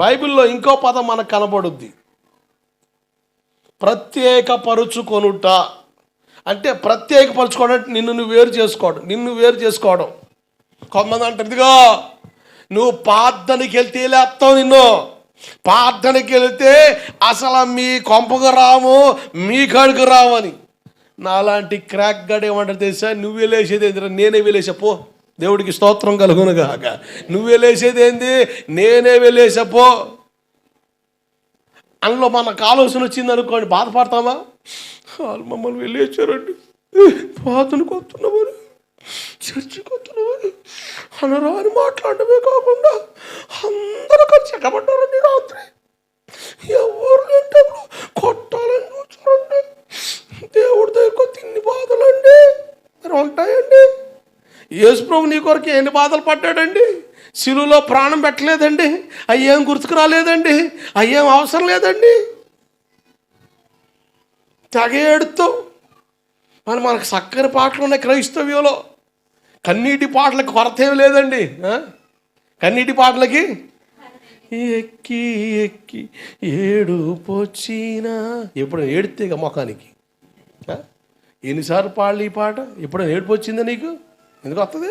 బైబిల్లో ఇంకో పదం మనకు కనబడుద్ది. ప్రత్యేకపరుచుకొనుట. అంటే ప్రత్యేకపరుచుకోవడం అంటే నిన్ను నువ్వు వేరు చేసుకోవడం నిన్ను వేరు చేసుకోవడం. కొంతమంది అంటారు ఇదిగో నువ్వు పార్థనికి వెళ్తే లేపుతావు నిన్ను? ప్రార్థనకి వెళితే అసలు మీ కొంపకు రాము మీ కాడికి రావని నాలాంటి క్రాక్ గడ్ ఏమంటారు తెలుసా? నువ్వు వెళ్ళేసేది ఏంటి నేనే వెళ్ళేసా పో. దేవుడికి స్తోత్రం కలుగునుగాక నువ్వు వెళ్ళేసేది ఏంది? నేనే వెళ్ళేసపో అందులో మనకు ఆలోచన వచ్చింది అనుకోండి బాధపడతామా వాళ్ళు మమ్మల్ని వెళ్ళేచ్చారండి. ప్రార్థనకు వస్తున్నామని చర్చికి వస్తున్నవారు అనరా అని మాట్లాడమే కాకుండా అందరూ కలిసి ఎక్కబడ్డారండి రాత్రి. ఎవరు యేసుప్రభు నీ కొరకు ఎన్ని బాధలు పడ్డాడండి? శిలువలో ప్రాణం పెట్టలేదండి. అయ్యేం గుర్తుకు రాలేదండి? అయ్యేం అవసరం లేదండి? తెగ ఏడుతో మరి మనకు చక్కని పాటలు ఉన్నాయి క్రైస్తవ్యంలో. కన్నీటి పాటలకు కొరత ఏం లేదండి కన్నీటి పాటలకి? ఎక్కి ఎక్కి ఏడు పొచ్చినా ఎప్పుడు ఏడితే ఇక మొఖానికి. ఎన్నిసార్లు పాడలే ఈ పాట? ఎప్పుడైనా ఏడుపు వచ్చిందా నీకు? ఎందుకు వస్తుంది?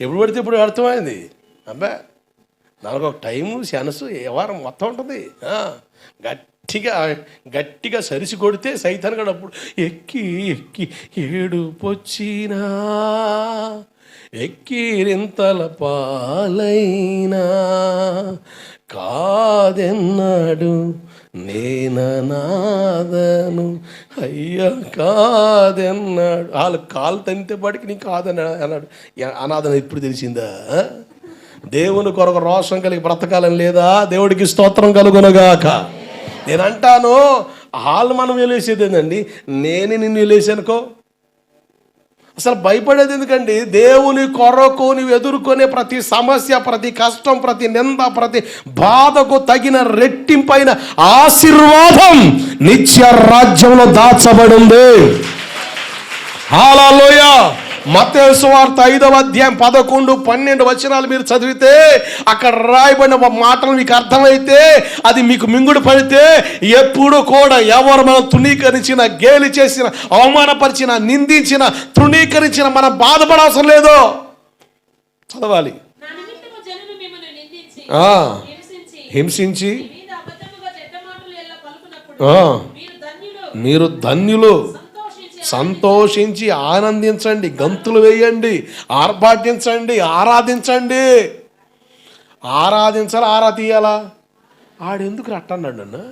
ఎప్పుడు పడితే ఇప్పుడు అర్థమైంది. అబ్బా దానికి ఒక టైము సెనసు వ్యవహారం మొత్తం ఉంటుంది. గట్టిగా గట్టిగా సరిసి కొడితే సైతాన్ కూడా అప్పుడు ఎక్కి ఎక్కి ఏడు పొచ్చినా ఎక్కిరింతల పాలైనా కాదెన్నాడు నేననాదను. అయ్యా కాదన్నాడు. వాళ్ళు కాలు తంతే పాటికి నీ కాదని అన్నాడు. అనాథన ఇప్పుడు తెలిసిందా? దేవుని కొరకు రోషం కలిగి బ్రతకాలని లేదా? దేవుడికి స్తోత్రం కలుగునగాక. నేను అంటాను వాళ్ళు మనం వెళ్ళేసేది ఏంటండి నేను నిన్ను వెళ్ళేసానుకో అసలు భయపడేది ఎందుకండి? దేవుని కొరకు నువ్వు ఎదుర్కొనే ప్రతి సమస్య ప్రతి కష్టం ప్రతి నింద ప్రతి బాధకు తగిన రెట్టింపైన ఆశీర్వాదం నిత్య రాజ్యంలో దాచబడింది. హాలలోయ! మత్తయి వార్త ఐదవ అధ్యాయం పదకొండు పన్నెండు వచనాలు మీరు చదివితే అక్కడ రాయబడిన మాటలు మీకు అర్థమైతే అది మీకు మింగుడు పడితే ఎప్పుడు కూడా ఎవరు మనం తృణీకరించిన గేలి చేసిన అవమానపరిచిన నిందించిన తృణీకరించిన మనం బాధపడవసరం లేదు. చదవాలి. హింసించి మీరు ధన్యులు. సంతోషించి ఆనందించండి గంతులు వేయండి ఆర్భాటించండి ఆరాధించండి. ఆరాధించాలి ఆరా తీయాలా ఆడెందుకు రట్టన్నాడు నన్ను?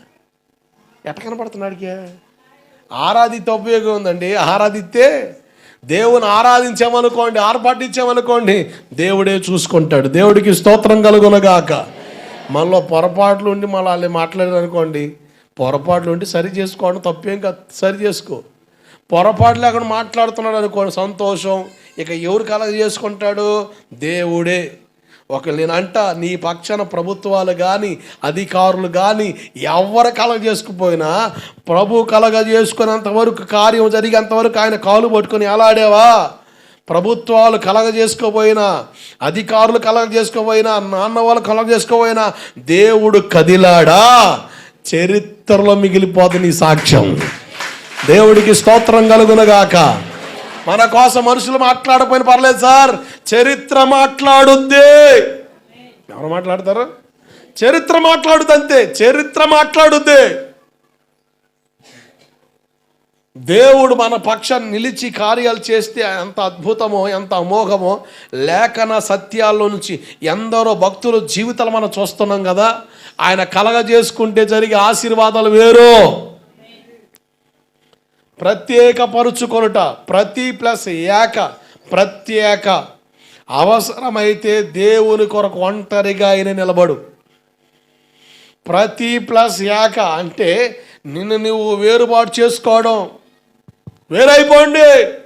ఎట్ట కనపడుతున్నాడికే ఆరాధిత ఉపయోగం ఉందండి. ఆరాధిస్తే దేవుని ఆరాధించామనుకోండి ఆర్భాటించామనుకోండి దేవుడే చూసుకుంటాడు. దేవుడికి స్తోత్రం కలుగునగాక. మనలో పొరపాట్లు ఉండి మళ్ళీ వాళ్ళు మాట్లాడారు అనుకోండి పొరపాట్లు ఉండి సరి చేసుకోండి తప్పేం కాదు. సరి చేసుకో. పొరపాటు లేకుండా మాట్లాడుతున్నాడు అనుకోండి సంతోషం. ఇక ఎవరు కలగ చేసుకుంటాడు? దేవుడే. ఒక నేను అంట నీ పక్షాన ప్రభుత్వాలు కానీ అధికారులు కానీ ఎవరు కలగ చేసుకుపోయినా ప్రభు కలగ చేసుకునేంత వరకు కార్యం జరిగేంత వరకు ఆయన కాలు పట్టుకొని ఎలాడేవా? ప్రభుత్వాలు కలగ చేసుకోపోయినా అధికారులు కలగ చేసుకోపోయినా నాన్న వాళ్ళు కలగ చేసుకోపోయినా దేవుడు కదిలాడా? చరిత్రలో మిగిలిపోతుంది నీ సాక్ష్యం. దేవుడికి స్తోత్రం కలుగునగాక. మన కోసం మనుషులు మాట్లాడపోయిన పర్లేదు సార్. చరిత్ర మాట్లాడుద్ది. ఎవరు మాట్లాడతారు? చరిత్ర మాట్లాడుద్ది అంతే. చరిత్ర మాట్లాడుద్ది. దేవుడు మన పక్షం నిలిచి కార్యాలు చేస్తే ఎంత అద్భుతమో ఎంత అమోఘమో లేఖన సత్యాల్లో నుంచి ఎందరో భక్తుల జీవితాలు మనం చూస్తున్నాం కదా. ఆయన కలగ చేసుకుంటే జరిగే ఆశీర్వాదాలు వేరు. ప్రత్యేకపరుచుకొనుట ప్రతి ప్లస్ ఏక ప్రత్యేక. అవసరమైతే దేవుని కొరకు ఒంటరిగా ఆయన నిలబడు. ప్రతి ప్లస్ ఏక అంటే నిన్ను నువ్వు వేరుబాటు చేసుకోవడం. వేరైపోండి.